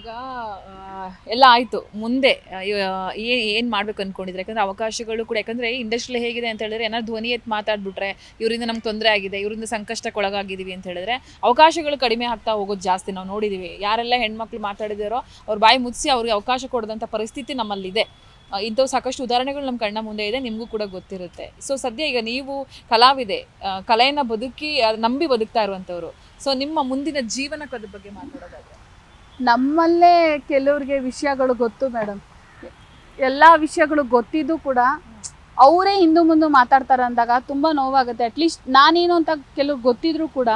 ಈಗ ಎಲ್ಲ ಆಯಿತು. ಮುಂದೆ ಏನು ಮಾಡ್ಬೇಕು ಅಂದ್ಕೊಂಡಿದ್ರೆ ಯಾಕಂದ್ರೆ ಅವಕಾಶಗಳು ಕೂಡ, ಯಾಕಂದ್ರೆ ಇಂಡಸ್ಟ್ರಿ ಹೇಗಿದೆ ಅಂತ ಹೇಳಿದ್ರೆ ಏನಾದ್ರು ಧ್ವನಿ ಎತ್ತು ಮಾತಾಡ್ಬಿಟ್ರೆ, ಇವರಿಂದ ನಮ್ಗೆ ತೊಂದರೆ ಆಗಿದೆ, ಇವರಿಂದ ಸಂಕಷ್ಟಕ್ಕೆ ಒಳಗಾಗಿದ್ದೀವಿ ಅಂತ ಹೇಳಿದ್ರೆ ಅವಕಾಶಗಳು ಕಡಿಮೆ ಆಗ್ತಾ ಹೋಗೋದು ಜಾಸ್ತಿ ನಾವು ನೋಡಿದ್ದೀವಿ ಯಾರೆಲ್ಲ ಹೆಣ್ಮಕ್ಳು ಮಾತಾಡಿದಾರೋ, ಅವ್ರ ಬಾಯಿ ಮುಚ್ಚಿ ಅವ್ರಿಗೆ ಅವಕಾಶ ಕೊಡದಂಥ ಪರಿಸ್ಥಿತಿ ನಮ್ಮಲ್ಲಿದೆ. ಇಂಥವು ಸಾಕಷ್ಟು ಉದಾಹರಣೆಗಳು ನಮ್ಮ ಕಣ್ಣ ಮುಂದೆ ಇದೆ, ನಿಮಗೂ ಕೂಡ ಗೊತ್ತಿರುತ್ತೆ. ಸೊ ಸದ್ಯ ಈಗ ನೀವು ಕಲಾವಿದೆ ಕಲೆಯನ್ನು ಬದುಕಿ ನಂಬಿ ಬದುಕ್ತಾ ಇರುವಂಥವ್ರು. ಸೊ ನಿಮ್ಮ ಮುಂದಿನ ಜೀವನಕ್ಕದ ಬಗ್ಗೆ ಮಾತಾಡೋದಾದ್ರೆ. ನಮ್ಮಲ್ಲೇ ಕೆಲವ್ರಿಗೆ ವಿಷಯಗಳು ಗೊತ್ತು ಮೇಡಮ್. ಎಲ್ಲ ವಿಷಯಗಳು ಗೊತ್ತಿದ್ದು ಕೂಡ ಅವರೇ ಹಿಂದು ಮುಂದೆ ಮಾತಾಡ್ತಾರೆ ಅಂದಾಗ ತುಂಬ ನೋವಾಗುತ್ತೆ. ಅಟ್ಲೀಸ್ಟ್ ನಾನೇನು ಅಂತ ಕೆಲವ್ರು ಗೊತ್ತಿದ್ರು ಕೂಡ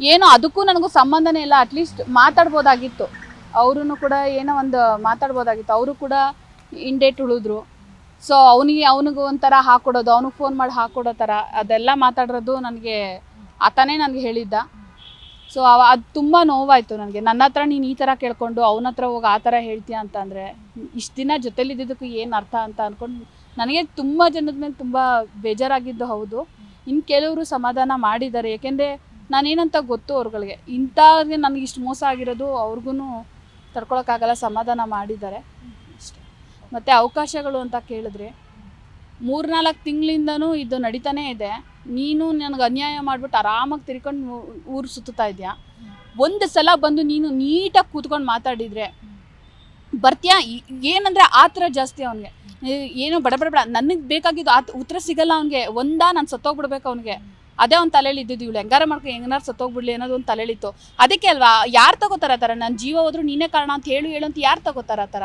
ಏನು ಅದಕ್ಕೂ ನನಗೂ ಸಂಬಂಧನೇ ಇಲ್ಲ. ಅಟ್ಲೀಸ್ಟ್ ಮಾತಾಡ್ಬೋದಾಗಿತ್ತು. ಅವರು ಕೂಡ ಏನೋ ಒಂದು ಮಾತಾಡ್ಬೋದಾಗಿತ್ತು. ಅವರು ಕೂಡ ಇಂಡೇಟ್ ಉಳಿದ್ರು. ಸೊ ಅವನಿಗೆ ಅವನಿಗೆ ಒಂಥರ ಹಾಕೊಡೋದು, ಅವನಿಗೆ ಫೋನ್ ಮಾಡಿ ಹಾಕೊಡೋ ಥರ ಅದೆಲ್ಲ ಮಾತಾಡಿರೋದು ನನಗೆ ಆತನೇ ನನಗೆ ಹೇಳಿದ್ದ. ಸೊ ಅವ ಅದು ತುಂಬ ನೋವಾಯಿತು ನನಗೆ. ನನ್ನ ಹತ್ರ ನೀನು ಈ ಥರ ಕೇಳ್ಕೊಂಡು ಅವನ ಹತ್ರ ಹೋಗಿ ಆ ಥರ ಹೇಳ್ತೀಯ ಅಂತ ಅಂದರೆ ಇಷ್ಟು ದಿನ ಜೊತೆಲಿದ್ದಕ್ಕೂ ಏನು ಅರ್ಥ ಅಂತ ಅಂದ್ಕೊಂಡು ನನಗೆ ತುಂಬ ಜನದ ಮೇಲೆ ತುಂಬ ಬೇಜಾರಾಗಿದ್ದು ಹೌದು. ಇನ್ನು ಕೆಲವರು ಸಮಾಧಾನ ಮಾಡಿದ್ದಾರೆ. ಏಕೆಂದರೆ ನಾನೇನಂತ ಗೊತ್ತು ಅವ್ರುಗಳಿಗೆ. ಇಂಥವ್ರಿಗೆ ನನಗೆ ಇಷ್ಟು ಮೋಸ ಆಗಿರೋದು ಅವ್ರಿಗೂ ತಡ್ಕೊಳಕ್ಕಾಗಲ್ಲ, ಸಮಾಧಾನ ಮಾಡಿದ್ದಾರೆ. ಅಷ್ಟೆ. ಮತ್ತು ಅವಕಾಶಗಳು ಅಂತ ಕೇಳಿದ್ರೆ ಮೂರ್ನಾಲ್ಕು ತಿಂಗಳಿಂದನೂ ಇದು ನಡೀತಾನೇ ಇದೆ. ನೀನು ನನಗೆ ಅನ್ಯಾಯ ಮಾಡಿಬಿಟ್ಟು ಆರಾಮಾಗಿ ತಿರ್ಕೊಂಡು ಊರು ಸುತ್ತಾ ಇದೆಯಾ? ಒಂದು ಸಲ ಬಂದು ನೀನು ನೀಟಾಗಿ ಕೂತ್ಕೊಂಡು ಮಾತಾಡಿದರೆ ಬರ್ತೀಯಾ? ಏನಂದರೆ ಆ ಥರ ಜಾಸ್ತಿ ಅವನಿಗೆ. ಏನು ಬಡ ಬಡ ಬಡ, ನನಗೆ ಬೇಕಾಗಿದ್ದು ಆ ಉತ್ತರ ಸಿಗಲ್ಲ ಅವನಿಗೆ. ಒಂದಾ ನಾನು ಸತ್ತೋಗ್ಬಿಡ್ಬೇಕು ಅವನಿಗೆ. ಅದೇ ಅವ್ನು ತಲೆಯಲ್ಲಿ ಇದ್ದಿದ್ದು ಇವಳು. ಹೆಂಗಾರ ಮಾಡ್ಕೊ ಹೆಂಗಾರು ಸತ್ತೋಗ್ಬಿಡ್ಲಿ ಅನ್ನೋದು ಒಂದು ತಲೆಯಲ್ಲಿತ್ತು ಅದಕ್ಕೆ ಅಲ್ವಾ, ಯಾರು ತಗೋತಾರ ಆ ಥರ? ನನ್ನ ಜೀವ ಹೋದ್ರು ನೀನೇ ಕಾರಣ ಅಂತ ಹೇಳು ಹೇಳು ಅಂತ ಯಾರು ತಗೋತಾರ ಆ ಥರ?